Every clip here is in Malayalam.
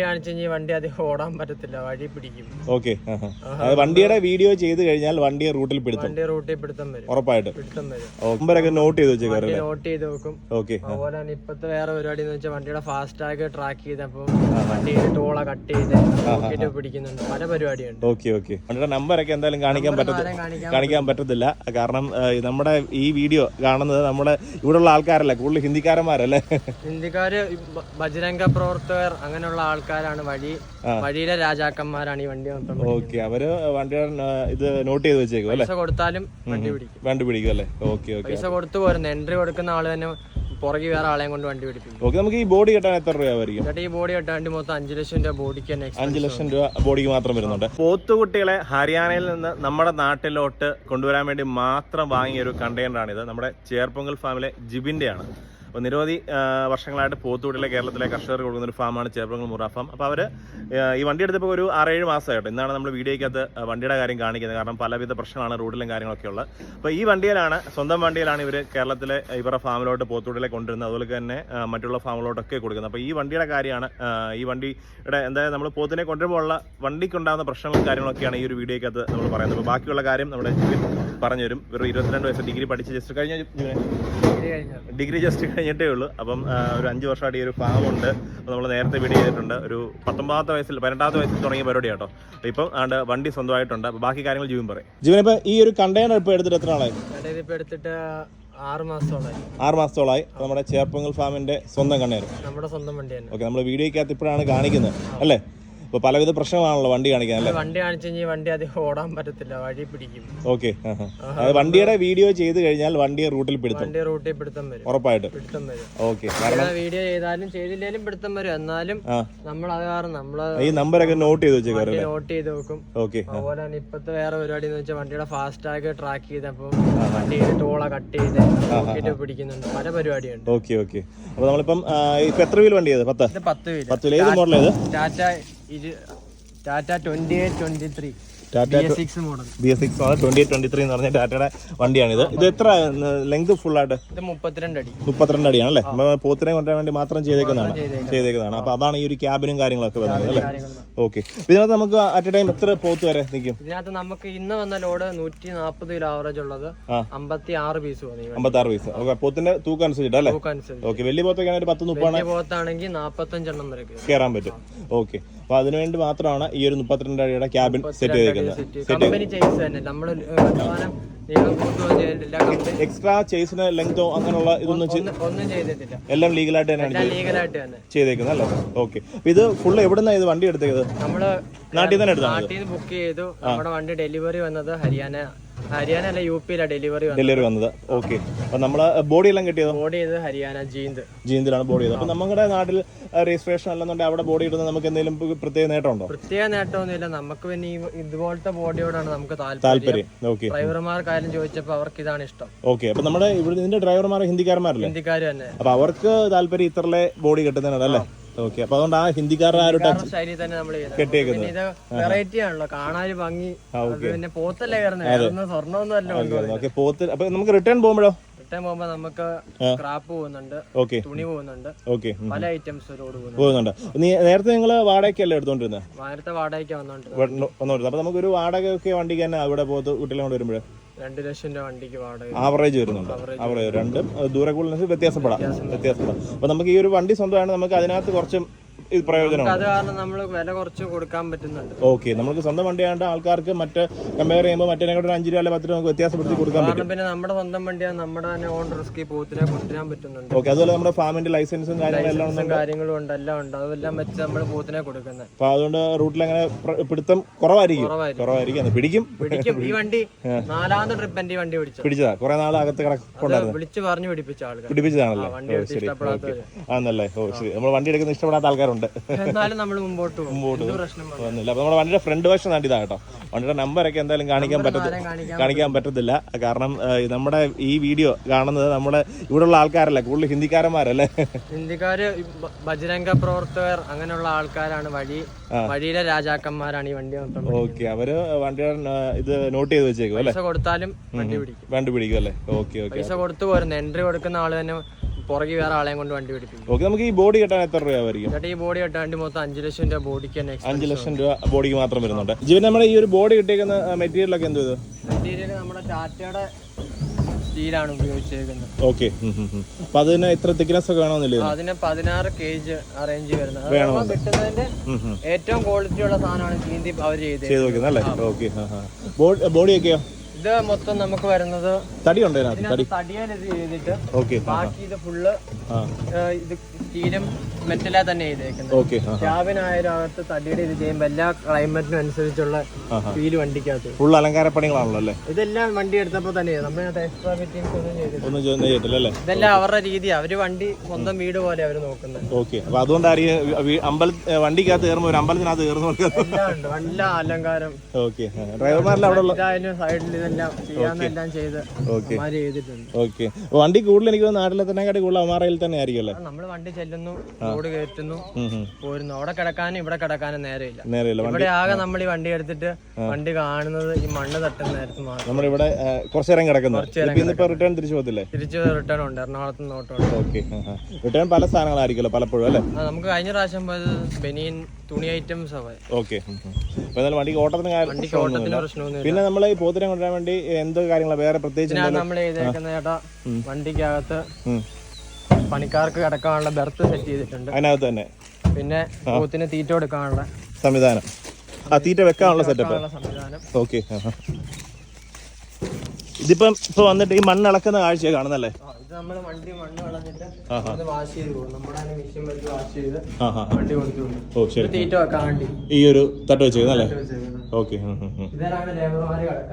വണ്ടി കാണിച്ചു കഴിഞ്ഞാൽ വണ്ടി അധികം ഓടാൻ പറ്റത്തില്ല വഴി പിടിക്കും. ഓക്കെ വണ്ടിയുടെ വീഡിയോ ചെയ്ത് കഴിഞ്ഞാൽ വണ്ടി റൂട്ടിൽ പിടുത്തും. വണ്ടി റൂട്ടിൽ പിടുത്തം വരും. ഉറപ്പായിട്ട്. പിടുത്തം വരും. നമ്പറൊക്കെ നോട്ട് ചെയ്ത് വെച്ചേക്കാം നോട്ട് ചെയ്ത് വെക്കും. ഓക്കെ അതുപോലെ തന്നെ ഇപ്പത്തെ വേറെ പരിപാടി എന്ന് വെച്ചാൽ വണ്ടിയുടെ ഫാസ്റ്റ് ടാഗ് ട്രാക്ക് ചെയ്തപ്പോ വണ്ടി ടോള കട്ട് ചെയ്ത് പിടിക്കുന്നുണ്ട്. പല പരിപാടിയുണ്ട്. Okay okay. വണ്ടിയുടെ നമ്പറൊക്കെ എന്തായാലും കാണിക്കാൻ പറ്റത്തില്ല കാണിക്കാൻ പറ്റത്തില്ല. കാരണം നമ്മുടെ ഈ വീഡിയോ കാണുന്നത് നമ്മുടെ ഇവിടെയുള്ള ആൾക്കാരല്ല? കൂടുതൽ ഹിന്ദിക്കാരന്മാരല്ലേ? ഹിന്ദിക്കാര് ബജരംഗ പ്രവർത്തകർ അങ്ങനെയുള്ള ആൾക്കാരാണ് വഴി വഴിയിലെ രാജാക്കന്മാരാണ് ഈ വണ്ടി ഓക്കെ അവർ വണ്ടി ഇത് നോട്ട് ചെയ്ത് വെച്ചേക്കും അല്ലേ? പൈസ കൊടുത്താലും വണ്ടി പിടിക്കും. വണ്ടി പിടിക്കും അല്ലേ? Okay okay. പൈസ കൊടുത്തു പോരുന്നു. എൻട്രി കൊടുക്കുന്ന ആൾ തന്നെ പുറകെ വേറെ ആളെയും കൊണ്ട് വണ്ടി പിടിപ്പിക്കും. ഓക്കെ നമുക്ക് ഈ ബോഡി കെട്ടാൻ എത്ര രൂപയായിരിക്കും? ചേട്ടാ ഈ ബോഡി കെട്ടാൻ വേണ്ടി മൊത്തം അഞ്ചു ലക്ഷം രൂപ ബോഡിക്ക് തന്നെ expense അഞ്ച് ലക്ഷം രൂപ ബോഡിക്ക് മാത്രം വരുന്നുണ്ട്. പോത്തുകുട്ടികളെ ഹരിയാനയിൽ നിന്ന് നമ്മുടെ നാട്ടിലോട്ട് കൊണ്ടുവരാൻ വേണ്ടി മാത്രം വാങ്ങിയ ഒരു കണ്ടെയ്നറാണിത്. നമ്മുടെ ചേർപ്പൊങ്കൽ ഫാമിലെ ജിബിന്റെയാണ്. അപ്പോൾ നിരവധി വർഷങ്ങളായിട്ട് പോത്തുകുട്ടികളെ കേരളത്തിലെ കർഷകർ കൊടുക്കുന്ന ഒരു ഫാമാണ് ചേർപ്പൊങ്കൽ മുറ ഫാം അപ്പോൾ അവർ ഈ വണ്ടി എടുത്തപ്പോൾ ഒരു ആറേഴ് മാസമായിട്ട് ഇന്നാണ് നമ്മൾ വീഡിയോയ്ക്കകത്ത് വണ്ടിയുടെ കാര്യം കാണിക്കുന്നത്. കാരണം പലവിധ പ്രശ്നങ്ങളാണ് റോഡിലും കാര്യങ്ങളൊക്കെ ഉള്ളത്. അപ്പോൾ ഈ വണ്ടിയിലാണ് സ്വന്തം വണ്ടിയിലാണ് ഇവർ കേരളത്തിലെ ഇവരുടെ ഫാമിലോട്ട് പോത്തുകുട്ടികളെ കൊണ്ടുവരുന്നത്. അതുപോലെ തന്നെ മറ്റുള്ള ഫാമിലോട്ടൊക്കെ കൊടുക്കുന്നത്. അപ്പോൾ ഈ വണ്ടിയുടെ കാര്യമാണ് ഈ വണ്ടിയുടെ എന്തായാലും നമ്മൾ പോത്തിനെ കൊണ്ടുവരുമ്പോൾ ഉള്ള വണ്ടിക്കുണ്ടാകുന്ന പ്രശ്നങ്ങളും കാര്യങ്ങളൊക്കെയാണ് ഈ ഒരു വീഡിയോയ്ക്കകത്ത് നമ്മൾ പറയുന്നത്. അപ്പോൾ ബാക്കിയുള്ള കാര്യം നമ്മുടെ പറഞ്ഞു തരും വെറും ഇരുപത്തിരണ്ട് വയസ്സ്. ഡിഗ്രി പഠിച്ച് ജസ്റ്റ് കഴിഞ്ഞ ഡിഗ്രി ജസ്റ്റ് കഴിഞ്ഞിട്ടേ ഉള്ളൂ. അപ്പം ഒരു അഞ്ച് വർഷമായിട്ട് ഈ ഒരു ഫാം ഉണ്ട് അപ്പോൾ നമ്മൾ നേരത്തെ വീട് ചെയ്തിട്ടുണ്ട്. ഒരു പത്തൊമ്പതാമത്തെ വയസ്സിൽ പതിനെട്ടാമത്തെ വയസ്സിൽ തുടങ്ങിയ പരിപാടി കേട്ടോ ഇപ്പം ആണ്ട് വണ്ടി സ്വന്തമായിട്ടുണ്ട്. അപ്പോൾ ബാക്കി കാര്യങ്ങൾ ജീവൻ പറയും. ജീവൻ ഇപ്പം ഈ ഒരു കണ്ടെയ്നർ ഇപ്പോൾ എടുത്തിട്ട് എത്ര ഇപ്പൊ എടുത്തിട്ട് ആറ് മാസത്തോളായി. ആറ് മാസത്തോളായി. നമ്മുടെ ചേർപ്പൊങ്കൽ ഫാമിന്റെ സ്വന്തം കണ്ണേരും നമ്മുടെ സ്വന്തം വണ്ടി തന്നെ. ഓക്കെ നമ്മൾ വീഡിയോയ്ക്കകത്ത് ഇപ്പോഴാണ് കാണിക്കുന്നത്. അല്ലേ? ഇപ്പോൾ പലവിധ പ്രശ്നങ്ങളാണല്ലോ വണ്ടി കാണിക്കാൻ അല്ലേ? വണ്ടി കാണിച്ചു കഴിഞ്ഞാൽ വണ്ടി അധികം ഓടാൻ പറ്റത്തില്ല വഴി പിടിക്കും. ഓക്കെ അത് വണ്ടിയുടെ വീഡിയോ ചെയ്ത് കഴിഞ്ഞാൽ വണ്ടിയെ റൂട്ടിൽ പിടുത്തും. വണ്ടി റൂട്ടിൽ പിടുത്തം വരും. ഉറപ്പായിട്ട്. പിടുത്തം വരും. ഓക്കെ വീഡിയോ ചെയ്താലും ചെയ്തില്ലേലും പിടുത്തം വരും. എന്നാലും നമ്മൾ അത് കാരണം നമ്മൾ ഈ നമ്പറൊക്കെ നോട്ട് ചെയ്ത് വെച്ചേക്കാറ് നോട്ട് ചെയ്ത് വെക്കും. ഓക്കെ അതുപോലെ തന്നെ ഇപ്പത്തെ വേറെ പരിപാടി എന്ന് വെച്ചാൽ വണ്ടിയുടെ ഫാസ്റ്റ് ടാഗ് ട്രാക്ക് ചെയ്തപ്പോൾ വണ്ടി ടോള കട്ട് ചെയ്ത് പിടിക്കുന്നുണ്ട്. പല പരിപാടിയുണ്ട്. Okay okay. അപ്പൊ നമ്മളിപ്പം ഇപ്പൊ എത്ര വീൽ വണ്ടി ചെയ്ത് പത്ത്? പത്ത് വീൽ പത്ത് വീൽ ഏത് മോഡൽ ഏത് Tata Tata twenty eight twenty three Tata six model B S six ആണ് ട്വന്റി ട്വന്റി ത്രീ എന്ന് പറഞ്ഞ ടാറ്റയുടെ വണ്ടിയാണിത് ഇത്. എത്ര ലെങ്ത് ഫുൾ ആയിട്ട്? ഇത് മുപ്പത്തിരണ്ട് അടി. മുപ്പത്തിരണ്ട് അടിയാണ് അല്ലേ? പോത്തിനെ കൊണ്ടുവരാൻ വേണ്ടി മാത്രം ചെയ്തേക്കുന്നതാണ്. ചെയ്തേക്കുന്നത്. ചെയ്തേക്കുന്നതാണ്. അപ്പോൾ അതാണ് ഈ ഒരു ക്യാബിനും കാര്യങ്ങളൊക്കെ വരുന്നത് അല്ലേ? ഓക്കെ ഇതിനകത്ത് നമുക്ക് അറ്റ് എ ടൈം എത്ര പോത്ത് വരെ നിൽക്കും? ഇതിനകത്ത് നമുക്ക് ഇന്ന് വന്ന ലോഡ് നൂറ്റി നാൽപ്പത് കിലോ ആവറേജ് ഉള്ളത്. അമ്പത്തി ആറ് പീസ് അമ്പത്തി ആറ് പീസ് ഓക്കെ പോത്തിന്റെ തൂക്കം അനുസരിച്ചിട്ട് അല്ലേ? ഓക്കെ വലിയ പോത്തൊക്കെ ആണെങ്കിൽ പത്ത് മുപ്പാണ് പോത്താണെങ്കിൽ നാപ്പത്തഞ്ചെണ്ണം വരെ കയറും. കയറാൻ പറ്റും. ഓക്കെ അപ്പോൾ അതിനുവേണ്ടി മാത്രമാണ് ഈ ഒരു മുപ്പത്തിരണ്ട് അടിയുടെ ക്യാബിൻ സെറ്റ് ചെയ്തേക്കുന്നത്. എക്സ്ട്രാ ചേസിന് ലെങ്തോ അങ്ങനെയുള്ള ഇതൊന്നും എല്ലാം ലീഗലായിട്ട് തന്നെയാണ് ചെയ്തേക്കുന്നത്. അല്ലേ? ഓക്കെ ഇത് ഫുള്ള് എവിടുന്ന ഇത് വണ്ടി എടുത്തേത് നമ്മൾ നാട്ടിൽ തന്നെ നാട്ടിൽ നിന്ന് ബുക്ക് ചെയ്തു. നമ്മുടെ വണ്ടി ഡെലിവറി വന്നത് ഹരിയാന ഹരിയാന അല്ല യു ഡെലിവറി വന്നത്. ഡെലിവറി വന്നത്. ഓക്കെ നമ്മളെ ബോഡി എല്ലാം കിട്ടിയത്? ബോഡി ചെയ്ത് ഹരിയാന ജീന്ത് ജീന്തിലാണ് ബോഡി ചെയ്തത്. അപ്പോൾ നമ്മുടെ നാട്ടിൽ രജിസ്ട്രേഷൻ അല്ലെന്നുണ്ടെങ്കിൽ അവിടെ ബോഡി ഇടുന്നത് നമുക്ക് എന്തെങ്കിലും പ്രത്യേക നേട്ടമുണ്ടോ? പ്രത്യേക നേട്ടമൊന്നുമില്ല. നമുക്ക് പിന്നെ ഈ ഇതുപോലത്തെ ബോഡിയോടാണ് നമുക്ക് താല്പര്യം. ഓക്കെ ഡ്രൈവർമാർക്കായാലും ചോദിച്ചപ്പോൾ അവർക്ക് ഇതാണ് ഇഷ്ടം. ഓക്കെ അപ്പൊ നമ്മുടെ ഇവിടെ ഇതിന്റെ ഡ്രൈവർമാർ ഹിന്ദിക്കാരന്മാരല്ലേ? ഹിന്ദിക്കാർ തന്നെ. അപ്പൊ അവർക്ക് താല്പര്യം ഇത്രലെ ബോഡി കിട്ടുന്നതിനല്ലേ ഓക്കെ അപ്പൊ അതുകൊണ്ട് ആ ഹിന്ദിക്കാരുടെ ആ ഒരു ടച്ച് ശൈലി തന്നെ നമ്മൾ കെട്ടിയേക്കുന്നത്. ഇത് വെറൈറ്റി ആണല്ലോ. കാണാൻ ഭംഗി. അത് പിന്നെ പോത്തല്ലേ കയറുന്നത്? സ്വർണമൊന്നും അല്ല കൊണ്ടുപോകുന്നത്. ഓക്കെ. പോത്ത്. അപ്പോൾ നമുക്ക് റിട്ടേൺ പോകുമ്പോഴോ? റിട്ടേൺ പോകുമ്പോ നമുക്ക് ക്രാപ്പ് പോകുന്നുണ്ട്. ഓക്കെ. തുണി പോകുന്നുണ്ട്. ഓക്കെ. പല ഐറ്റംസ് ലോഡ് പോകുന്നുണ്ട്. നീ നേരത്തെ നിങ്ങൾ വാടകയ്ക്കല്ലേ എടുത്തോണ്ടിരുന്നത് നേരത്തെ വാടകയ്ക്ക് വന്നോണ്ട് വന്നോണ്ടിരുന്നത് അപ്പോൾ നമുക്കൊരു വാടകയൊക്കെ വണ്ടിക്ക് തന്നെ അവിടെ പോത്ത് കുട്ടികളെ കൊണ്ട് വരുമ്പോൾ രണ്ട് ലക്ഷം രൂപ വണ്ടിക്ക് വാടക ആവറേജ് വരുന്നുണ്ട്. ആവറേജ് രണ്ടും ദൂരെ കൂടുതൽ വ്യത്യാസപ്പെടാം. വ്യത്യാസപ്പെടാം. അപ്പോൾ നമുക്ക് ഈ ഒരു വണ്ടി സ്വന്തമാണ് നമുക്ക് അതിനകത്ത് കുറച്ചും ഇത് പ്രയോജനമുണ്ട്. അത് കാരണം നമ്മൾ വില കുറച്ച് കൊടുക്കാൻ പറ്റുന്നുണ്ട്. ഓക്കെ നമുക്ക് സ്വന്തം വണ്ടി ആണ്ട് ആൾക്കാർക്ക് മറ്റ് കമ്പയർ ചെയ്യുമ്പോൾ മറ്റേ കൂടെ ഒരു അഞ്ച് രൂപ അല്ലെങ്കിൽ പത്ത് രൂപ നമുക്ക് വ്യത്യാസപ്പെടുത്തി കൊടുക്കാൻ പറ്റും. കാരണം പിന്നെ നമ്മുടെ സ്വന്തം വണ്ടിയാണ് നമ്മുടെ തന്നെ ഓൺ റിസ്കി പോത്തിനെ കൊണ്ടുവരാൻ പറ്റുന്നുണ്ട്. ഓക്കെ അതുപോലെ നമ്മുടെ ഫാമിന്റെ ലൈസൻസും കാര്യങ്ങളും എല്ലാം ലൈസൻസും കാര്യങ്ങളും ഉണ്ട് എല്ലാം ഉണ്ട്. അതെല്ലാം വെച്ച് നമ്മൾ പോത്തിനെ കൊടുക്കുന്നത് അപ്പൊ അതുകൊണ്ട് റൂട്ടിൽ അങ്ങനെ പ്ര- പിടുത്തം കുറവായിരിക്കും. കുറവായിരിക്കും. കുറവായിരിക്കും. അത് പിടിക്കും. പിടിക്കും. ഈ വണ്ടി നാലാമത്തെ ട്രിപ്പ് എന്റെ ഈ വണ്ടി പിടിച്ചു പിടിച്ചതാ. കുറെ നാൾ അകത്ത് കിടക്കൊണ്ടായിരുന്നു വിളിച്ചു പറഞ്ഞു പിടിപ്പിച്ച ആൾക്കാർ പിടിപ്പിച്ചതാണല്ലോ? വണ്ടി ഓ എടുത്ത് ശരി. ഇഷ്ടപ്പെടാത്തവര്. ആന്നല്ലേ? ഓ ശരി. നമ്മൾ വണ്ടി എടുക്കുന്ന ഇഷ്ടപ്പെടാത്ത ആൾക്കാരുണ്ട്. എന്നാലും നമ്മൾ മുമ്പോട്ട് മുമ്പോട്ട് വന്നില്ല. അപ്പോൾ നമ്മുടെ വണ്ടിയുടെ ഫ്രണ്ട് വശം നാട്ടിതാ കേട്ടോ. വണ്ടിയുടെ നമ്പറൊക്കെ എന്തായാലും കാണിക്കാൻ പറ്റത്തില്ല. കാണിക്കാൻ പറ്റത്തില്ല. കാരണം നമ്മുടെ ഈ വീഡിയോ കാണുന്നത് നമ്മുടെ ഇവിടെയുള്ള ആൾക്കാരല്ല? കൂടുതൽ ഹിന്ദിക്കാരന്മാരല്ലേ? ഹിന്ദിക്കാര് ബജരംഗ പ്രവർത്തകർ അങ്ങനെയുള്ള ആൾക്കാരാണ് വഴി. വഴിയിലെ രാജാക്കന്മാരാണ് ഈ വണ്ടി മൊത്തം ഓക്കെ അവർ വണ്ടിയുടെ ഇത് നോട്ട് ചെയ്ത് വെച്ചേക്കും അല്ലേ? കൊടുത്താലും വണ്ടി പിടിക്കും. വണ്ടി പിടിക്കും അല്ലേ? ഓക്കെ ഓക്കെ പൈസ കൊടുത്തു പോരുന്നു. എൻട്രി കൊടുക്കുന്ന ആൾ തന്നെ പുറകെ വേറെ ആളെയും കൊണ്ട് വണ്ടി പിടിപ്പിക്കും. ഓക്കെ നമുക്ക് ഈ ബോഡി കെട്ടാൻ എത്ര രൂപയായിരിക്കും ചേട്ടാ ഈ ബോഡി കെട്ടാൻ വേണ്ടി മൊത്തം അഞ്ച് ലക്ഷം രൂപ ബോഡിക്ക് തന്നെ അഞ്ച് ലക്ഷം രൂപ ബോഡിക്ക് മാത്രം വരുന്നുണ്ട്. ജീവൻ നമ്മുടെ ഈ ഒരു ബോഡി കിട്ടിയേക്കുന്ന മെറ്റീരിയൽ ഒക്കെ എന്തോ ഇത്? മെറ്റീരിയൽ നമ്മുടെ ടാറ്റയുടെ സ്റ്റീലാണ് ഉപയോഗിച്ചേക്കുന്നത്. ഓക്കെ അപ്പൊ അതിന് ഇത്ര തിക്നെസ് ഒക്കെ വേണമെന്നില്ലേ? അതിന് പതിനാറ് കേജ് അറേഞ്ച് വരുന്നത്. കിട്ടുന്നതിന്റെ. ഏറ്റവും ക്വാളിറ്റി ഉള്ള സാധനമാണ് ചീന്തി അവർ ചെയ്തത് ചെയ്ത് വെക്കുന്നത് അല്ലേ? ഓക്കെ ബോഡി ഒക്കെയോ? ഇത് മൊത്തം നമുക്ക് വരുന്നത് തടി ഉണ്ടോ തടി. തടിയാൽ ഇത് ചെയ്തിട്ട്. ബാക്കി ഇത് ഫുള്ള് ഇത് സ്റ്റീലും മെറ്റലാ തന്നെ ചെയ്തേക്കുന്നത്. ഓക്കെ ആ ക്യാബിനായാലും അകത്ത് തടിയുടെ ഇത് ചെയ്യുമ്പോൾ എല്ലാ ക്ലൈമറ്റിനും അനുസരിച്ചുള്ള ഫീൽ വണ്ടിക്കകത്ത്. ഫുൾ അലങ്കാരപ്പണികളാണല്ലോ അല്ലേ? ഇതെല്ലാം വണ്ടി എടുത്തപ്പോൾ തന്നെ നമ്മൾ എക്സ്ട്രാ ഫിറ്റിംഗ്സ് ഒന്നും ചെയ്തിട്ടില്ല. ഇതെല്ലാം അവരുടെ രീതി അവർ വണ്ടി സ്വന്തം വീട് പോലെ അവർ നോക്കുന്നത്. ഓക്കെ. അപ്പൊ അതുകൊണ്ടായിരിക്കും അമ്പല വണ്ടിക്കകത്ത് കയറുമ്പോൾ ഒരു അമ്പലത്തിനകത്ത് കയറുന്ന നല്ല അലങ്കാരം. ഓക്കെ. ഡ്രൈവർമാരെല്ലാം അവിടെ ഉള്ള സൈഡിൽ ഇതെല്ലാം ചെയ്യാന്നെല്ലാം ചെയ്ത് ഓക്കെ. ചെയ്തിട്ടുണ്ട്. ഓക്കെ. വണ്ടി കൂടുതൽ എനിക്ക് നാട്ടിലെ തന്നെ കൂടുതൽ അമാറയിൽ തന്നെ ആയിരിക്കും അല്ലേ? നമ്മൾ വണ്ടി ചെല്ലുന്നു റോഡ് കയറ്റുന്നു. പോരുന്നു. അവിടെ കിടക്കാനും ഇവിടെ കിടക്കാനും നേരമില്ല. ഇവിടെ ആകെ നമ്മൾ ഈ വണ്ടി എടുത്തിട്ട് വണ്ടി കാണുന്നത് ഈ മണ്ണ് തട്ടുന്ന നേരത്ത് മാത്രം. നമ്മളിവിടെ കുറച്ചു കുറച്ച് നേരം കിടക്കുന്നു. റിട്ടേൺ തിരിച്ചു പോകത്തില്ലേ? തിരിച്ചു റിട്ടേൺ ഉണ്ട്. എറണാകുളത്ത് നിന്ന് റിട്ടേൺ പല സാധനങ്ങളായിരിക്കുമല്ലോ പലപ്പോഴും അല്ലേ? നമുക്ക് കഴിഞ്ഞ പ്രാവശ്യം പോയത് ബനിയൻ തുണി ഐറ്റംസ് ഓക്കെ വണ്ടിക്ക് ഓട്ടത്തിന് പ്രശ്നമൊന്നുമില്ല. പിന്നെ നമ്മൾ ഈ പോത്തിനെ കൊണ്ടുവരാൻ വേണ്ടി എന്ത് കാര്യങ്ങളാണ് വേറെ പ്രത്യേകിച്ച് നമ്മൾ ചെയ്തേക്കുന്ന ചേട്ടാ വണ്ടിക്കകത്ത്. പണിക്കാർക്ക് കിടക്കാനുള്ള ബെർത്ത് സെറ്റ് ചെയ്തിട്ടുണ്ട്. അതിനകത്ത് തന്നെ. പിന്നെ പോത്തിന് തീറ്റ കൊടുക്കാനുള്ള സംവിധാനം. ആ തീറ്റ വെക്കാനുള്ള സെറ്റപ്പ് സംവിധാനം. ഓക്കെ. ഇതിപ്പം ഇപ്പൊ വന്നിട്ട് ഈ മണ്ണ് ഇളക്കുന്ന കാഴ്ച കാണുന്നല്ലേ? ഇത് നമ്മൾ വണ്ടി മണ്ണ് അത് വാഷ് ചെയ്ത് പോകും നമ്മുടെ മെഷീൻ വെച്ച് വാഷ് ചെയ്ത് വണ്ടി ഓ ശരി. തീറ്റ വെക്കാൻ വേണ്ടി. ഈ ഒരു തട്ട് വെച്ചേക്കുന്നത്. ഓക്കെ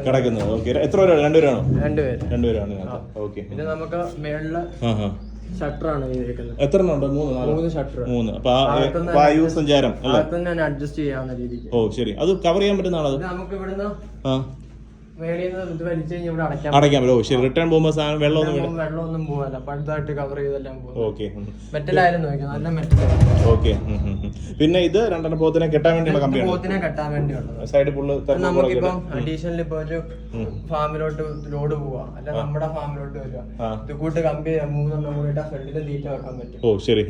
കിടക്കുന്നത്. ഓക്കെ. എത്ര പേരാണ്? രണ്ടുപേരാണോ? രണ്ടുപേര്. രണ്ടുപേരാണ് ഓക്കെ. പിന്നെ നമുക്ക് മേളിൽ ഷട്ടറാണ് ചെയ്തേക്കുന്നത് എത്ര എണ്ണം ഉണ്ട്? മൂന്ന് നാല്? മൂന്ന് ഷട്ടർ മൂന്ന്. അപ്പൊ ആ വായു സഞ്ചാരം അല്ലേ? അകത്തുനിന്ന് തന്നെ അഡ്ജസ്റ്റ് ചെയ്യാവുന്ന രീതിക്ക്. ഓ ശരി. അത് കവർ ചെയ്യാൻ പറ്റുന്നതാണ് അത്? നമുക്ക് ഇവിടുന്ന് ആ. അടയ്ക്കാൻ പറ്റും. ഓ ശരി. റിട്ടേൺ പോകുമ്പോൾ സാധനം വെള്ളമൊന്നും വെള്ളമൊന്നും പോകല്ല പഴുതായിട്ട് കവർ ചെയ്തെല്ലാം ഓക്കെ നല്ല പിന്നെ ഇത് രണ്ടെണ്ണം പോത്തിനെ കെട്ടാൻ വേണ്ടിയുള്ള കമ്പിയാണ്. പോത്തിനെ കെട്ടാൻ വേണ്ടിയുള്ളത്. സൈഡ് ഫുള്ള് നമുക്കിപ്പം അഡീഷണൽ ഇപ്പൊ ഒരു ഫാമിലോട്ട് ലോഡ് പോവാ. അല്ല നമ്മുടെ ഫാമിലോട്ട് വരിക. ഇത് കൂട്ട് കമ്പി മൂന്നെണ്ണം കൂടി ഫ്രണ്ടിൽ തീറ്റ വെക്കാൻ പറ്റും. ഓ ശരി.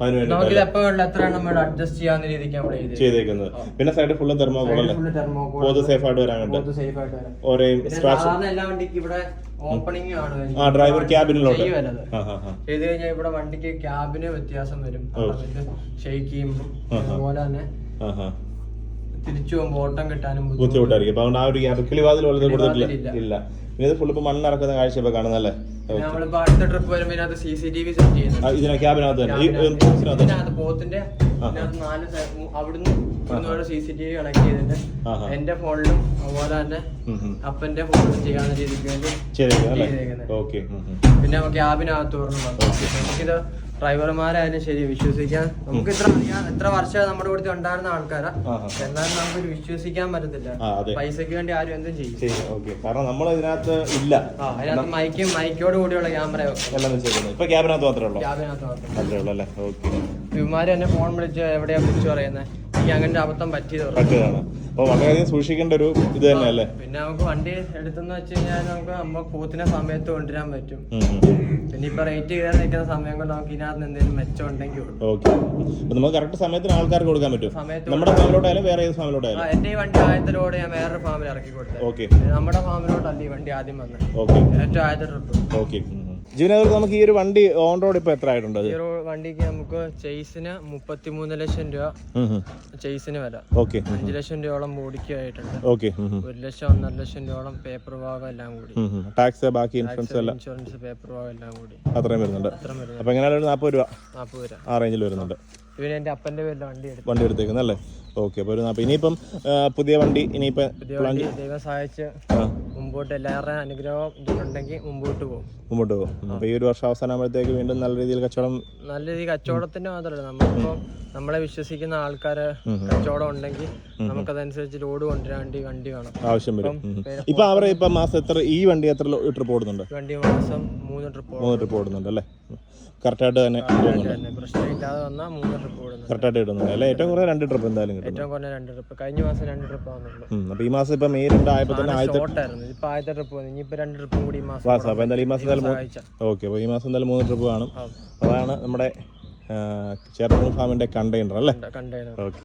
വേണ്ടി എത്ര അഡ്ജസ്റ്റ് ചെയ്യാവുന്ന രീതിക്ക് നമ്മൾ ചെയ്തേക്കുന്നത്. പിന്നെ സൈഡ് ഫുള്ള് തെർമോകോൾ പോത്ത് സേഫ് ആയിട്ട് വരാൻ വേണ്ടി പോത്ത് സേഫ് ആയിട്ട് വരാം. ഓരോ പിന്നെ സ്ക്രാച്ച് എല്ലാ വണ്ടിക്ക് ഇവിടെ ഓപ്പണിംഗ് ആണ് ആ ഡ്രൈവർ ക്യാബിനിലോട്ട് ചെയ്ത് കഴിഞ്ഞാൽ ഇവിടെ വണ്ടിക്ക് ക്യാബിന് വ്യത്യാസം വരും. ഷെയ്ക്ക് ചെയ്യുമ്പോൾ അതുപോലെ തന്നെ തിരിച്ചു പോകുമ്പോൾ ഓട്ടം കിട്ടാനും ബുദ്ധിമുട്ട്. ബുദ്ധിമുട്ടായിരിക്കും. അതുകൊണ്ട് ആ ഒരു ഗ്യാപ്പ് കിളിവാതിൽ കൊടുത്തിട്ടില്ല. ഇല്ല. പിന്നെ ഇത് ഫുള്ള് ഇപ്പൊ മണ്ണിറക്കുന്ന കാഴ്ച ഇപ്പൊ കാണുന്നല്ലേ നമ്മളിപ്പോ അടുത്ത ട്രിപ്പ് വരുമ്പോ ഇതിനകത്ത് C C T V set ചെയ്യുന്നത് ഇതിനെ ക്യാബിനകത്ത് തന്നെ. പോത്തിന്റെ നാല് അവിടുന്ന് ഇവിടുന്ന് C C T V connect ചെയ്തിട്ട് ആഹാ. എന്റെ ഫോണിലും അതുപോലെ തന്നെ ഉം, ഉം. അപ്പന്റെ ഫോണിലും ചെയ്യാവുന്ന രീതിക്ക് വേണ്ടി ചെയ്തേക്കുന്നത് അല്ലേ ചെയ്തേക്കുന്നത്. ഓക്കെ പിന്നെ ക്യാബിനകത്ത് നമുക്കിത് ഡ്രൈവർമാരായാലും ശരി വിശ്വസിക്കാൻ നമുക്ക് ഇത്ര അറിയാം എത്ര വർഷം നമ്മുടെ കൂടെ ഉണ്ടായിരുന്ന ആൾക്കാരാ. എന്നാലും നമുക്ക് വിശ്വസിക്കാൻ പറ്റത്തില്ല. പൈസക്ക് വേണ്ടി ആരും എന്തും ചെയ്യും. കാരണം നമ്മൾ ഇതിനകത്ത് ഇല്ല. അതിനകത്ത് മൈക്കും മൈക്കോട് കൂടിയുള്ള ക്യാമറ ഇപ്പൊ ക്യാബിനകത്ത് മാത്രമേ ഉള്ളൂ? ക്യാബിനകത്ത് ഉള്ളൂ. അല്ലേ? ഓക്കെ. ഇവന്മാര് എന്നെ ഫോൺ വിളിച്ച് എവിടെയാ വിളിച്ചു പറയുന്നത് അങ്ങനെ അബദ്ധം പറ്റിയത് പറ്റിയതാണ്. അപ്പൊ വളരെയധികം സൂക്ഷിക്കേണ്ട ഒരു ഇത് തന്നെയല്ലേ പിന്നെ നമുക്ക് വണ്ടി എടുത്തെന്ന് വെച്ച് കഴിഞ്ഞാൽ നമുക്ക് നമ്മ പോത്തിനെ സമയത്ത് കൊണ്ടുവരാൻ പറ്റും. ഉം, ഉം. പിന്നെ ഇപ്പൊ റേറ്റ് കയറി നിൽക്കുന്ന സമയം കൊണ്ട് നമുക്ക് ഇതിനകത്ത് എന്തെങ്കിലും മെച്ചം ഉണ്ടെങ്കിൽ ഉള്ളൂ ഓക്കെ. അപ്പൊ നമുക്ക് കറക്റ്റ് സമയത്തിന് ആൾക്കാർക്ക് കൊടുക്കാൻ പറ്റും. സമയത്ത് നമ്മുടെ ഫാമിലോട്ടായാലും വേറെ ഏത് ആ, ഫാമിലോട്ടായാലും എന്റെ ഈ വണ്ടി ആയത്തിലൂടെ ഞാൻ വേറൊരു ഫാമിൽ ഇറക്കി കൊടുത്തത്. ഓക്കെ. നമ്മുടെ ഫാമിലോട്ടല്ല ഈ വണ്ടി ആദ്യം വന്നത്. ഓക്കെ. ഏറ്റവും ആദ്യത്തെ ട്രിപ്പ് ഓക്കെ. ജീവനകർക്ക് നമുക്ക് ഈ ഒരു വണ്ടി ഓൺ റോഡ് ഇപ്പൊ എത്ര ആയിട്ടുണ്ട്? ഈ വണ്ടിക്ക് നമുക്ക് ചെയ്സിന് മുപ്പത്തിമൂന്ന് ലക്ഷം രൂപ. ചെയ്സിന് വില. ഓക്കെ അഞ്ച് ലക്ഷം രൂപയോളം ബോഡിക്ക് ആയിട്ടുണ്ട് ഓക്കെ ഒരു ലക്ഷം ഒന്നര ലക്ഷം രൂപയോളം പേപ്പർ ഭാഗം എല്ലാം കൂടി. ടാക്സ് ബാക്കി ഇൻഷുറൻസ് എല്ലാം. ഇൻഷുറൻസ് പേപ്പർ ഭാഗം എല്ലാം കൂടി. അത്രയും വരുന്നുണ്ട്. അപ്പൊ എങ്ങനെയാണ് ഒരു നാൽപ്പത് രൂപ. നാൽപ്പത് രൂപ. ആ റേഞ്ചിൽ വരുന്നുണ്ട്. ഇവന് എന്റെ അപ്പന്റെ പേരിൽ വണ്ടി എടുത്തു. വണ്ടി എടുത്തേക്കുന്നല്ലേ ഓക്കെ ഒരു നാൽപ്പത് ഇനിയിപ്പം പുതിയ വണ്ടി ഇനിയിപ്പം ദൈവം സഹായിച്ച് മുമ്പോട്ട് എല്ലാവരുടെ അനുഗ്രഹം ഇതിലുണ്ടെങ്കിൽ മുമ്പോട്ട് പോകും. മുമ്പോട്ട് പോകും. അപ്പോൾ ഈ ഒരു വർഷം അവസാനമാകുമ്പോഴത്തേക്ക് വീണ്ടും നല്ല രീതിയിൽ കച്ചവടം നല്ല രീതിയിൽ കച്ചവടത്തിന്റെ മാത്രമല്ല നമ്മളിപ്പോ നമ്മളെ വിശ്വസിക്കുന്ന ആൾക്കാര് കച്ചവടം ഉണ്ടെങ്കിൽ നമുക്കതനുസരിച്ച് ലോഡ് കൊണ്ടുവരാൻ വേണ്ടി വണ്ടി വേണം. ആവശ്യം വരും. ഇപ്പൊ അവരെ ഇപ്പൊ മാസം എത്ര ഈ വണ്ടി എത്ര ട്രിപ്പ് ഓടുന്നുണ്ട്? വണ്ടി മാസം മൂന്ന് ട്രിപ്പ് മൂന്ന് ട്രിപ്പ് ഓടുന്നുണ്ട് അല്ലേ? കറക്റ്റായിട്ട് തന്നെ പ്രശ്നമില്ലാതെ വന്നാൽ മൂന്ന് ട്രിപ്പ് വിടുന്നു കറക്റ്റായിട്ട് ഇടുന്നുണ്ട്. അല്ലേ? ഏറ്റവും കുറേ രണ്ട് ട്രിപ്പ് എന്തായാലും കിട്ടും ഏറ്റവും കുറഞ്ഞ രണ്ട് ട്രിപ്പ് കഴിഞ്ഞ മാസം രണ്ട് ട്രിപ്പ് ആവുന്നുള്ളൂ. അപ്പോൾ ഈ മാസം ഇപ്പൊ മെയ് രണ്ടായപ്പോൾ തന്നെ ആദ്യത്തെ ഇപ്പൊ ആദ്യത്തെ ട്രിപ്പ് വന്നു. ഇനിയിപ്പോ രണ്ട് ട്രിപ്പും കൂടി ഈ മാസം മാസം അപ്പോൾ എന്തായാലും ഈ മാസം എന്തായാലും ഓക്കെ അപ്പോൾ ഈ മാസം എന്തായാലും മൂന്ന് ട്രിപ്പ് കാണും. അതാണ് നമ്മുടെ ചേർത്തല ഫാമിന്റെ കണ്ടെയ്നർ അല്ലേ? കണ്ടെയ്നർ. ഓക്കെ.